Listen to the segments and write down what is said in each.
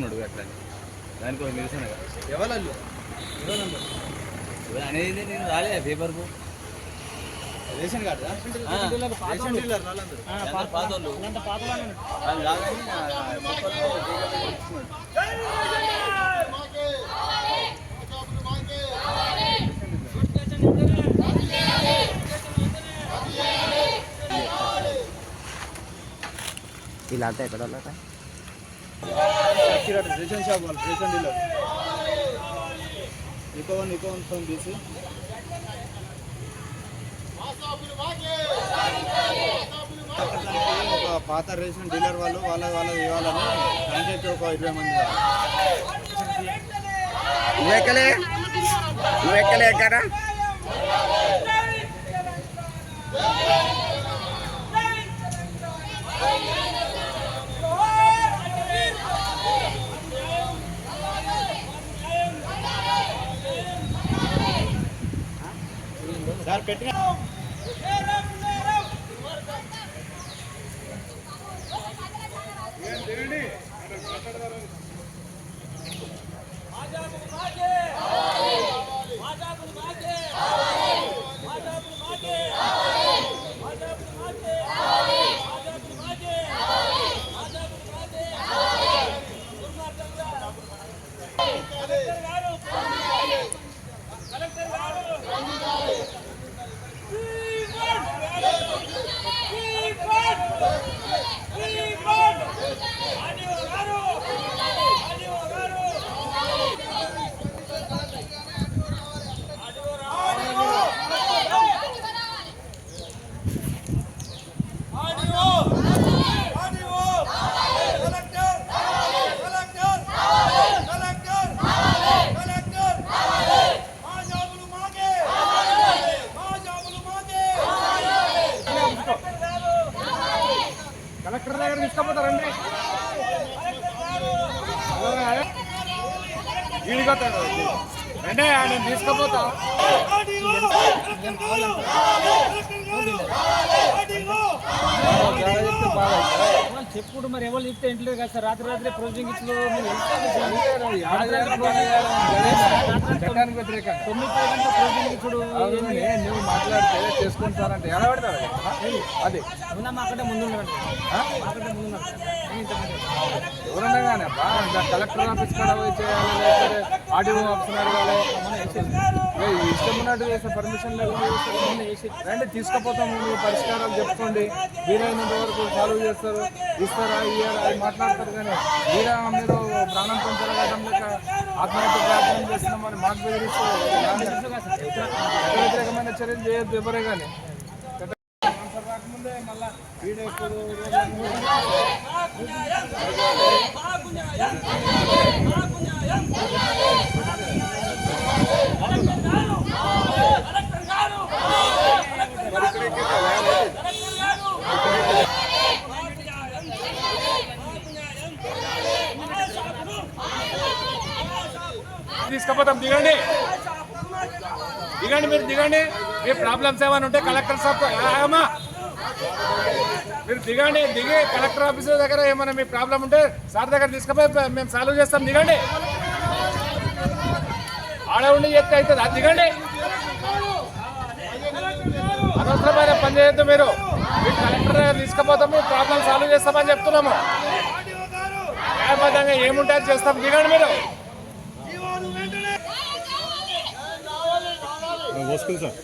తీసుకున్నాడు అట్లా దానికి ఒక నిరసన. ఎవరు ఎవరు అనేది నేను రాలే పేపర్కు రేషన్ కార్డు రేషన్ డీలర్ పాత వాళ్ళు. తీసుకున్నాడు. వీళ్ళంతా ఎక్కడ వాళ్ళట రేషన్ షాప్ వాళ్ళు రేషన్ డీలర్ ఇకో వన్ ఇకో వన్ ఫోన్ తీసి ఒక పాత రేషన్ డీలర్ వాళ్ళు వాళ్ళ వాళ్ళ ఇవ్వాలని పంచాయతీ ఒక ఇరవై మంది నువ్వు ఎక్కలే? నువ్వు Thank you. సార్ పెట్టిన కలెక్టర్ వీడిపోతాడు అంటే ఆయన తీసుకుపోతా చెప్పుడు మరి ఎవరు చెప్తే ఇంట్లో కదా సార్. రాత్రి రాత్రి ప్రొసీజింగ్ ఇచ్చిన ఇచ్చుడు నువ్వు మాట్లాడితే చేసుకుంటారంటే ఎలా పెడతారు అది అవునా మాకంటే ముందు ముందు ఎవరన్నా కానీ కలెక్టర్ ఆఫీస్ కూడా పోయి చేయాలి ఆర్డీఓ ఆఫీసర్ అడగాలి ఇష్టం ఉన్నట్టు చేస్తే పర్మిషన్ లేకుండా చేసి రండి తీసుకుపోతాము మీ పరిష్కారాలు చెప్పుకోండి. వీలైనంత వరకు సాల్వ్ చేస్తారు ఇస్తారా ఇయ్యారా అది మాట్లాడతారు కానీ వీరా మీరు ప్రాణం పంచడం లేక ఆత్మహత్య ప్రయత్నం చేస్తున్నామని మాకు బెదిరిస్తే వ్యతిరేకమైన చర్యలు చేయొద్దు ఎవరే కానీ. రాకముందే మళ్ళా వీడియో ఎక్కువ దిగండి. దిగండి మీరు దిగండి. మీ ప్రాబ్లమ్స్ ఏమైనా ఉంటే కలెక్టర్ సార్ మీరు దిగండి దిగి కలెక్టర్ ఆఫీస్ దగ్గర ఏమైనా మీ ప్రాబ్లం ఉంటే సార్ దగ్గర తీసుకుపోయి మేము సాల్వ్ చేస్తాం. దిగండి. ఆడ ఉండి చెప్తే అవుతుంది అది దిగండి. అనవసరమైన పని చేయొద్దు మీరు. మీ కలెక్టర్ దగ్గర తీసుకుపోతాం మీ ప్రాబ్లం సాల్వ్ చేస్తామని చెప్తున్నాము. న్యాయబద్ధంగా చేస్తాం. దిగండి మీరు. పోసుకుంది సార్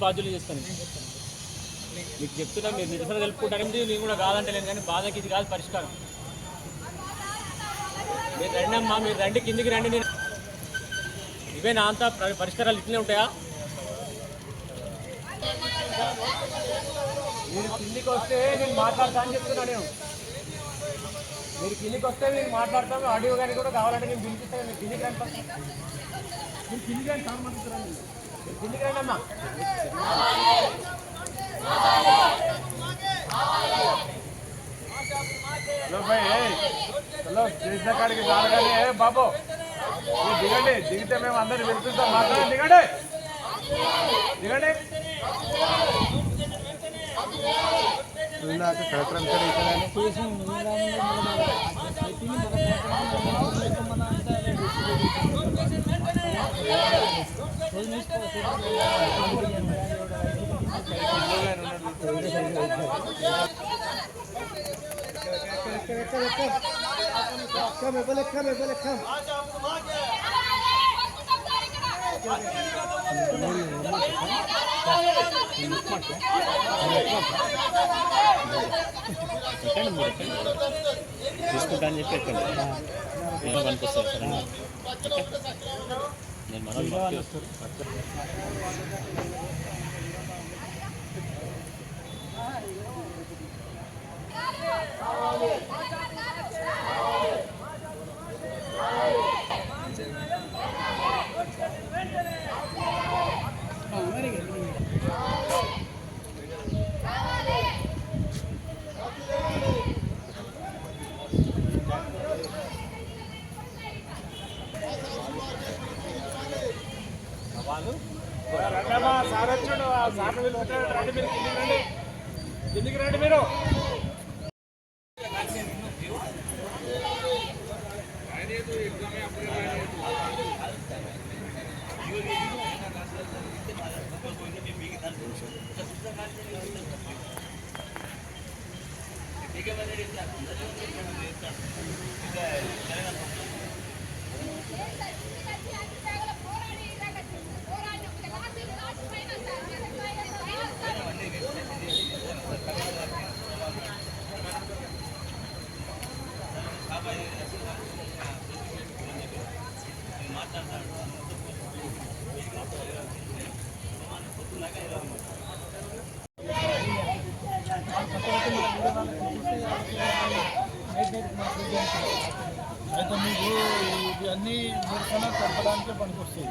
బాధ్యులు చేస్తాను. మీకు చెప్తున్నా మీరు నిరసన తెలుపుకుంటారంటే నేను కూడా కాదంటలేను కానీ బాధకి ఇది కాదు పరిష్కారం. మీరు రండి అమ్మా మీరు రండి కిందికి రండి నేను ఇవే నా అంతా పరిష్కారాలు ఇట్లనే ఉంటాయా? మీరు కిందికి వస్తే నేను మాట్లాడతా అని చెప్తున్నా నేను. మీరు కిందికి వస్తే నేను మాట్లాడతాను. ఆడియో కానీ కూడా కావాలంటే నేను పిలిపిస్తాను. మీరు కిందికి రండి మీరు కిందికి రండి సంబంధించరండి మీరు కిందికి రండి అమ్మా. హలో చేసిన కాడికి చాలు కానీ బాబు మీరు దిగండి. దిగితే మేము అందరు పిలిపిస్తాం మాట్లాడండి దిగండి. దిగండి. ఇందాక కలెక్టర్ అంతా ఇచ్చారని తీసుకుంటా అని చెప్పి ఎక్కడ ఏమో పనికొస్తుంది సరే నేను మనం రండమ్మా సార్ వచ్చాడు ఆ సార్ పిలుచుకుంటాడు రండి మీరు కిందికి రండి. కిందికి రండి మీరు అయితే మీకు ఇది అన్ని నిరసన చంపడానికే పనికొస్తాయి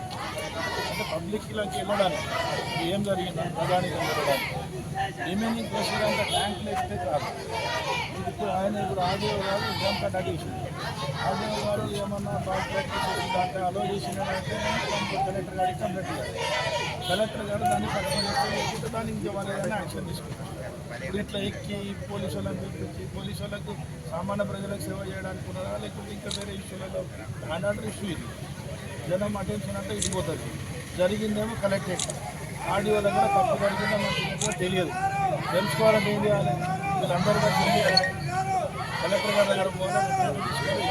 అంటే పబ్లిక్లోకి వెళ్ళడానికి ఏం జరిగింది ప్రధాని వెళ్ళడానికి ఏమేమి చేసేదంత ట్యాంకులు వేస్తే కాదు. ఇప్పుడు ఆయన ఇప్పుడు ఆదేవ్ గారు ఇదంతా కట్ అడిగేసింది ఆడియో గారు ఏమన్నా బాగా అలో చేసిందంటే అలో కలెక్టర్ గారికి కంప్లైంట్ చేయాలి కలెక్టర్ గారు దాన్ని పక్కన చేస్తే లేకుంటే దాన్ని ఇంకేమైనా యాక్షన్ తీసుకుంటారు. ఇట్లా ఎక్కి పోలీసు వాళ్ళని పిలిపించి పోలీసు వాళ్ళకు సామాన్య ప్రజలకు సేవ చేయడానికి ఉన్నారా? లేకపోతే ఇంకా వేరే ఇష్యూలలో ఆర్డర్ ఇష్యూ ఇది. జనం అటెన్షన్ అంటే ఇది పోతుంది. జరిగిందేమో చేస్తారు ఆడియో కూడా తప్పు పడుతుందో మనకి తెలియదు. తెలుసుకోవాలంటే ఏం చేయాలి? వీళ్ళందరూ కూడా తెలియాలి కలెక్టర్ గారి దగ్గర పోవాలి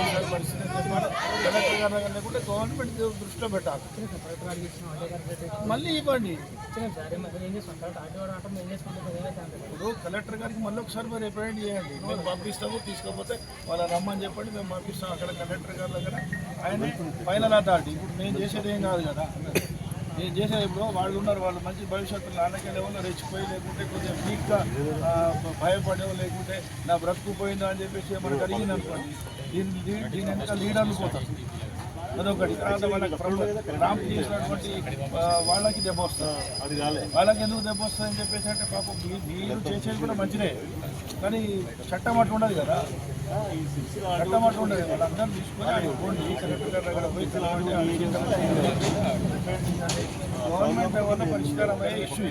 ఈసారి పరిస్థితి చెప్పాలి కలెక్టర్ గారి దగ్గర లేకుంటే గవర్నమెంట్ దృష్టిలో పెట్టాలి. మళ్ళీ ఇవ్వండి. ఇప్పుడు కలెక్టర్ గారికి మళ్ళీ ఒకసారి మీరు రిప్రజెంట్ చేయండి. మేము పంపిస్తాము తీసుకోకపోతే వాళ్ళని రమ్మని చెప్పండి మేము పంపిస్తాం. అక్కడ కలెక్టర్ గారి దగ్గర ఆయన ఫైనల్ అథారిటీ ఇప్పుడు నేను చేసేది ఏం కాదు కదా. నేను చేసేది ఇప్పుడు వాళ్ళు ఉన్నారు వాళ్ళు మంచి భవిష్యత్తులో నాన్నకెళ్ళే వాళ్ళు రెచ్చిపోయి లేకుంటే కొంచెం వీక్గా భయపడే లేకుంటే నా బ్రతుకు పోయిందా అని చెప్పేసి మనకు అడిగింది అనుకోండి. దీని దీని- వెనక లీడర్లు పోతారు అదొకటి. తర్వాత వాళ్ళకి రామ్ చేసినటువంటి వాళ్ళకి దెబ్బ వస్తుంది. వాళ్ళకి ఎందుకు దెబ్బ వస్తుంది అని చెప్పేసి అంటే పాపం మీరు చేసేది కూడా మంచిదే. కానీ చట్టం అట్లా ఉండదు కదా. చట్టం అట్లా ఉండదు వాళ్ళందరూ తీసుకొని పోండి. కలెక్టర్ దగ్గర పోయి గవర్నమెంట్ వల్ల పరిష్కారం అయ్యే ఇష్యూ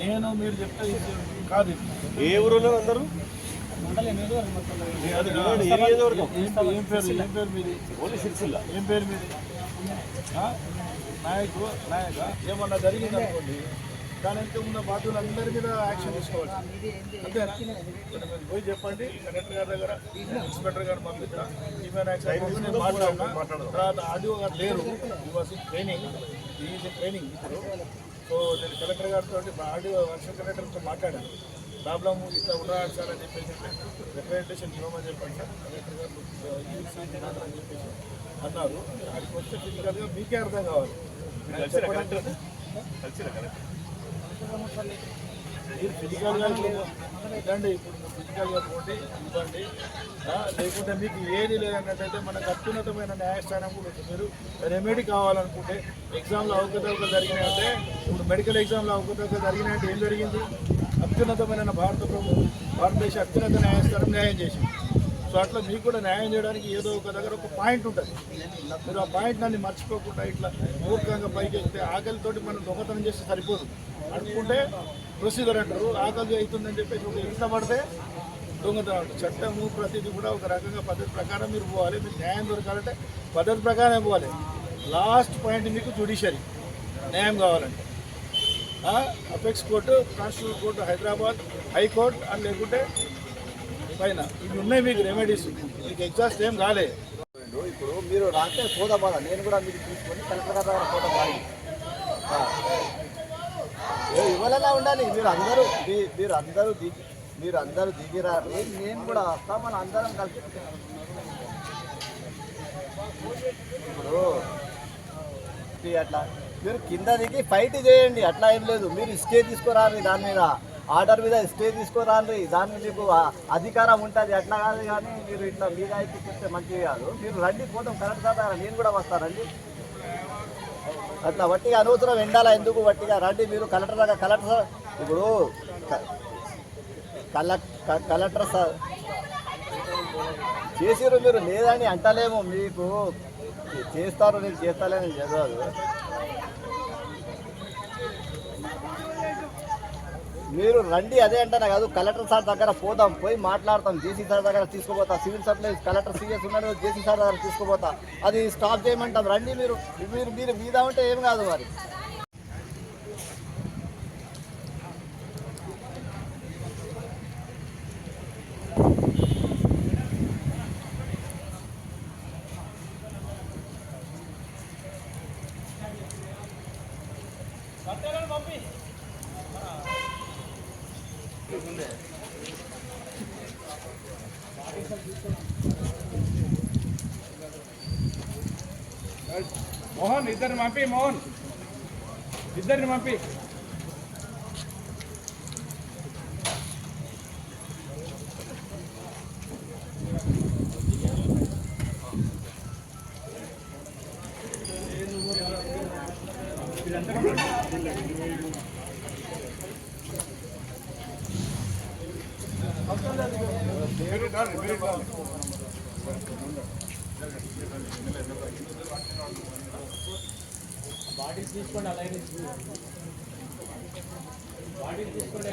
నేను మీరు చెప్తే కాదు. ఏ ఊరిలో అందరూ? అది కాదు. ఏం ఏం పేరు? ఏం పేరు మీది? ఓన్లీ సిరిసిల్ల. ఏం పేరు మీది? ఆ? నాయకు నాయక. ఏమన్నా జరిగింది అనుకోండి దాని వెనుక ఉన్న బాధ్యులందరి మీద యాక్షన్ తీసుకోవాలి అంతేనా? పోయి చెప్పండి. కలెక్టర్ గారి దగ్గర ఇన్స్పెక్టర్ గారు పంపిస్తా ఈమెన్ యాక్షన్ నేను మాట్లాడినా తర్వాత ఆడియో గారు లేరు. వాస్ ట్రైనింగ్ ఈజ్ ట్రైనింగ్ ఇప్పుడు. సో నేను కలెక్టర్ గారితో ఆడియో వర్షం కలెక్టర్తో మాట్లాడాను. ప్రాబ్లమ్ ఇట్లా ఉండరాడు సార్ అని చెప్పేసి రిప్రజెంటేషన్ ఇవ్వమని చెప్పండి సార్. కలెక్టర్ గారు అని చెప్పేసి అన్నారు. అక్కడికి వస్తే ఫిజికల్గా మీకే అర్థం కావాలి. చెప్పడానికి మీరు ఫిజికల్గా ఇవ్వండి ఇప్పుడు ఫిజికల్గా పోటీ ఇవ్వండి లేకుంటే మీకు ఏది లేదన్నట్టయితే మనకు అత్యున్నతమైన న్యాయస్థానం కూడా మీరు రెమెడీ కావాలనుకుంటే ఎగ్జామ్లో అవకతవకలు జరిగినాయంటే ఇప్పుడు మెడికల్ ఎగ్జామ్లో అవకతవకలు జరిగినాయంటే ఏం జరిగింది? అత్యున్నతమైన భారత ప్రభుత్వం భారతదేశ అత్యున్నత న్యాయస్థానం న్యాయం చేసింది. సో అట్లా మీకు కూడా న్యాయం చేయడానికి ఏదో ఒక దగ్గర ఒక పాయింట్ ఉంటుంది. మీరు ఆ పాయింట్ నన్ను మర్చిపోకుండా ఇట్లా మూర్ఖంగా పైకి వెళ్తే ఆకలితోటి మనం దొంగతనం చేస్తే సరిపోదు. అనుకుంటే ప్రొసీజర్ అంటారు. ఆకలి అవుతుందని చెప్పేసి ఒక ఇంట్లో పడితే దొంగతనం చట్టము ప్రతిదీ కూడా ఒక రకంగా పద్ధతి ప్రకారం మీరు పోవాలి. మీకు న్యాయం దొరకాలంటే పద్ధతి ప్రకారం పోవాలి. లాస్ట్ పాయింట్ మీకు జుడిషియరీ న్యాయం కావాలంటే. Apex court constitution court Hyderabad high court అని లేకుంటే పైన. ఇవి ఉన్నాయి మీకు రెమెడీస్ మీకు ఎగ్జాస్ట్ ఏం కాలే ఇప్పుడు మీరు రాస్తే పోదా బాధ నేను కూడా మీరు తీసుకొని కలెక్టర్ గారి దగ్గర పోతా బాధ ఇవ్వాలలా ఉండాలి. మీరు అందరూ మీరు అందరూ దిగి మీరు అందరూ దిగిరారు. నేను కూడా వస్తా మన అందరం కలిసి ఇప్పుడు ఇది అట్లా మీరు కింద దిగి ఫైట్ చేయండి. అట్లా ఏం లేదు. మీరు స్టే తీసుకురాలి దాని మీద. ఆర్డర్ మీద స్టే తీసుకురాలి దాని మీద మీకు అధికారం ఉంటుంది. అట్లా కాదు కానీ మీరు ఇట్లా మీ అయితే చూస్తే మంచిది కాదు. మీరు రండి పోతాం కరెక్ట్ కదా నేను కూడా వస్తానండి అట్లా వట్టిగా అనవసరం ఎండాలా ఎందుకు వట్టిగా? రండి మీరు కలెక్టర్ దాకా కలెక్టర్ ఇప్పుడు కలెక్టర్ సార్. చేసిరు మీరు లేదని అంటలేము. మీకు చేస్తారు నేను చేస్తానని చదవదు మీరు రండి అదే అంటారా కాదు కలెక్టర్ సార్ దగ్గర పోదాం పోయి మాట్లాడతాం జేసీ సార్ దగ్గర తీసుకుపోతా సివిల్ సప్లైస్ కలెక్టర్ సీఎస్ ఉన్నాడు జేసీ సార్ దగ్గర తీసుకుపోతా. అది స్టాప్ చేయమంటాం రండి మీరు మీరు మీరు మీద ఉంటే ఏం కాదు మరి. మోహన్ ఇద్దరిని పంపి మోహన్. ఇద్దరిని పంపి. బాడీస్ తీసుకోండి అలా బాడీస్ తీసుకోండి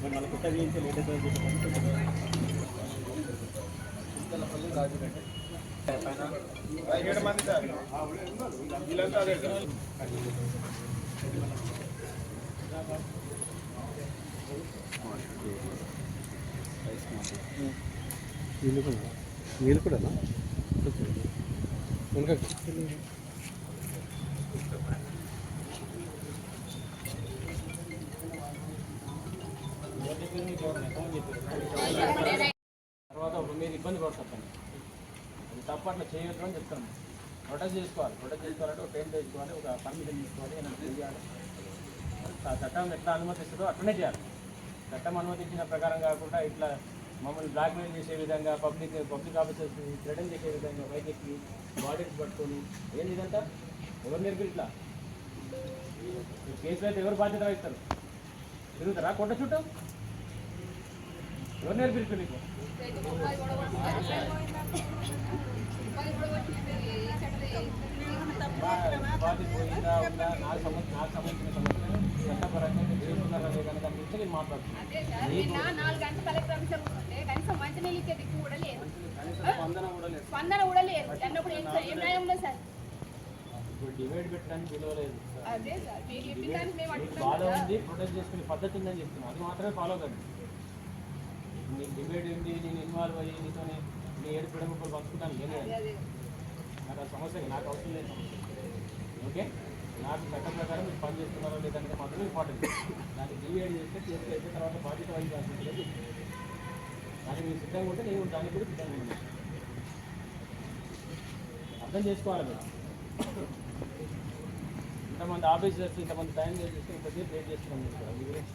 ఇచ్చేయండి అమ్మా బాడీలు ఉంటే బాగా వీళ్ళు కూడా తర్వాత పొరపాట్లు చేయొద్దు అని చెప్తాను. ప్రొటెస్ట్ చేసుకోవాలి. ప్రొటెస్ట్ చేసుకోవాలంటే ఒక టైం తెచ్చుకోవాలి ఒక పర్మిషన్ తీసుకోవాలి ఏమైనా చేయాలి. ఆ చట్టం ఎట్లా అనుమతిస్తుందో అట్లనే చేయాలి. చట్టం అనుమతించిన ప్రకారం కాకుండా ఇట్లా మమ్మల్ని బ్లాక్మెయిల్ చేసే విధంగా పబ్లిక్ పబ్లిక్ ఆఫీసర్స్ థ్రెటన్ చేసే విధంగా బయటెక్కి బాడీస్ పట్టుకొని ఏంది ఇదంతా? ఎవరు నేర్పి ఇట్లా? కేసులో అయితే ఎవరు బాధ్యత వహిస్తారు? తిరుగుతారా? కొట్ట చుట్టం? ఎవరు నేర్పిస్తారు నీకు పోయిందా ఉందా నాకు సంబంధించిన నాకు సంబంధించిన సమస్యలు చట్టపరంగా మీరు నేను మాట్లాడుతున్నాను స్పందన కూడా లేదు అన్నప్పుడు ఏం న్యాయం సార్ డివైడ్ పెట్టడానికి బాధ ఉంది ప్రొటెక్ట్ చేసుకునే పద్ధతి ఉందని చెప్తున్నాను అది మాత్రమే ఫాలో కండి. నీకు డిబేట్ ఉంది నేను ఇన్వాల్వ్ అయ్యి నీతో నీ ఏడు పిడమ పంచుకుంటాను లేదు. అదే నాకు ఆ సమస్య నాకు అవసరం లేదు ఓకే? నాకు చట్ట ప్రకారం మీరు పని చేస్తున్నారో లేదంటే మాత్రం ఇంపార్టెంట్. దాన్ని డివైడ్ చేస్తే చేస్తే అయితే తర్వాత బాధ్యత వహించాల్సి ఉంటుంది దానికి మీరు సిద్ధంగా ఉంటే నేను దానికి కూడా సిద్ధంగా ఉన్నాను. అర్థం చేసుకోవాలి మీరు. ఇంతమంది ఆఫీసర్స్ ఇంతమంది టైం చేసేస్తే ఇంతసేపు వెయిట్ చేస్తున్నాం మీరు. అది గురించి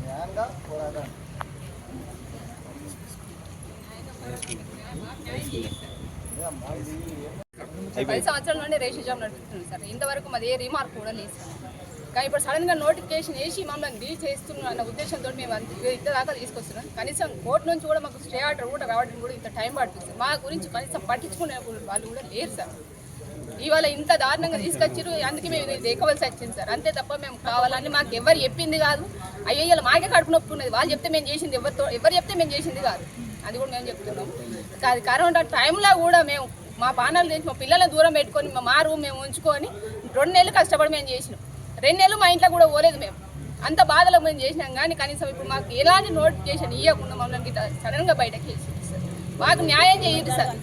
న్యాయంగా పోరాటం పది సంవత్సరాల నుండి రేషన్ జాబ్ నడుపుతున్నాం సార్. ఇంతవరకు మాది ఏ రిమార్క్ కూడా లేదు సార్. కానీ ఇప్పుడు సడన్గా నోటిఫికేషన్ వేసి మమ్మల్ని రీచ్ చేస్తున్నాం అన్న ఉద్దేశంతో మేము అంత ఇంత దాకా తీసుకొస్తున్నాం. కనీసం కోర్టు నుంచి కూడా మాకు స్టే ఆర్డర్ కూడా రావడానికి కూడా ఇంత టైం పడుతుంది మా గురించి కనీసం పట్టించుకునే వాళ్ళు కూడా లేరు సార్. ఇవాళ ఇంత దారుణంగా తీసుకొచ్చారు అందుకే మేము ఇది దేకవలసి వచ్చింది సార్. అంతే తప్ప మేము కావాలని మాకు ఎవరు చెప్పింది కాదు. అయ్యో ఇలా మాకే కడుపు నొప్పి ఉన్నది. వాళ్ళు చెప్తే మేము చేసింది ఎవరితో ఎవరు చెప్తే మేము చేసింది కాదు. అది కూడా మేము చెప్తున్నాం అది కరోనా టైంలో కూడా మేము మా బాణాలు తెచ్చి మా పిల్లలను దూరం పెట్టుకొని మా రూమ్ మేము ఉంచుకొని రెండు నెలలు కష్టపడి మేము చేసినాం. రెండు నెలలు మా ఇంట్లో కూడా పోలేదు మేము. అంత బాధలో మేము చేసినాం కానీ కనీసం ఇప్పుడు మాకు ఎలాంటి నోటిఫికేషన్ ఇవ్వకుండా మమ్మల్ని సడన్గా బయటకి వేసింది సార్. మాకు న్యాయం చేయండి సార్.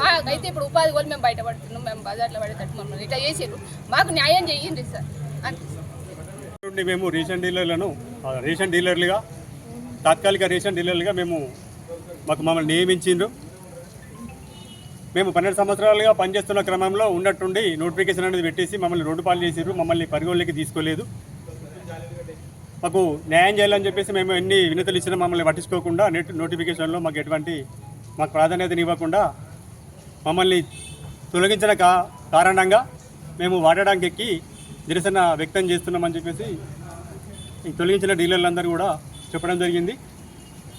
మాకైతే ఇప్పుడు ఉపాధి కూడా మేము బయటపడుతున్నాం మేము బజార్లో పడేటట్టు మమ్మల్ని ఇట్లా చేసారు మాకు న్యాయం చేయండి సార్. అంతే. మేము రీసెంట్ డీలర్లను రీసెంట్ డీలర్లుగా తాత్కాలిక రీసెంట్ డీలర్లుగా మేము మాకు మమ్మల్ని నియమించిండ్రు. మేము పన్నెండు సంవత్సరాలుగా పనిచేస్తున్న క్రమంలో ఉన్నట్టుండి నోటిఫికేషన్ అనేది పెట్టేసి మమ్మల్ని రోడ్డు పాలు చేసిండ్రు మమ్మల్ని పరిగణలోకి తీసుకోలేదు. మాకు న్యాయం చేయాలని చెప్పేసి మేము ఎన్ని వినతులు ఇచ్చినా మమ్మల్ని పట్టించుకోకుండా నెట్ నోటిఫికేషన్లో మాకు ఎటువంటి మాకు ప్రాధాన్యతనివ్వకుండా మమ్మల్ని తొలగించిన కా కారణంగా మేము వాడడానికి ఎక్కి నిరసన వ్యక్తం చేస్తున్నామని చెప్పేసి తొలగించిన డీలర్లందరూ కూడా చెప్పడం జరిగింది.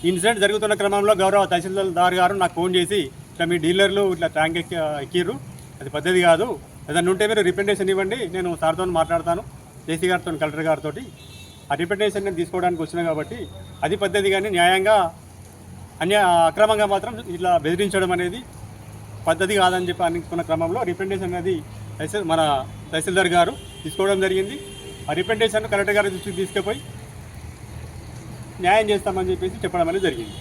ఇన్సిడెంట్ జరుగుతున్న క్రమంలో గౌరవ తహసీల్దార్ గారు నాకు ఫోన్ చేసి ఇట్లా మీ డీలర్లు ఇట్లా ట్యాంక్ ఎక్కి ఎక్కిర్రు. అది పద్ధతి కాదు. ఏదన్నా ఉంటే మీరు రిప్రజెంటేషన్ ఇవ్వండి. నేను సార్తో మాట్లాడతాను. జేసీ గారితో కలెక్టర్ గారితో ఆ రిప్రజెంటేషన్ నేను తీసుకోవడానికి వచ్చినా కాబట్టి అది పద్ధతి కానీ న్యాయంగా అన్య అక్రమంగా మాత్రం ఇట్లా బెదిరించడం అనేది పద్ధతి కాదని చెప్పి అనుకున్న క్రమంలో రిప్రజెంటేషన్ అనేది మన తహసీల్దార్ గారు తీసుకోవడం జరిగింది. ఆ రిప్రజెంటేషన్ కలెక్టర్ గారి దృష్టికి తీసుకుపోయి న్యాయం చేస్తామని చెప్పేసి చెప్పడం అనేది జరిగింది.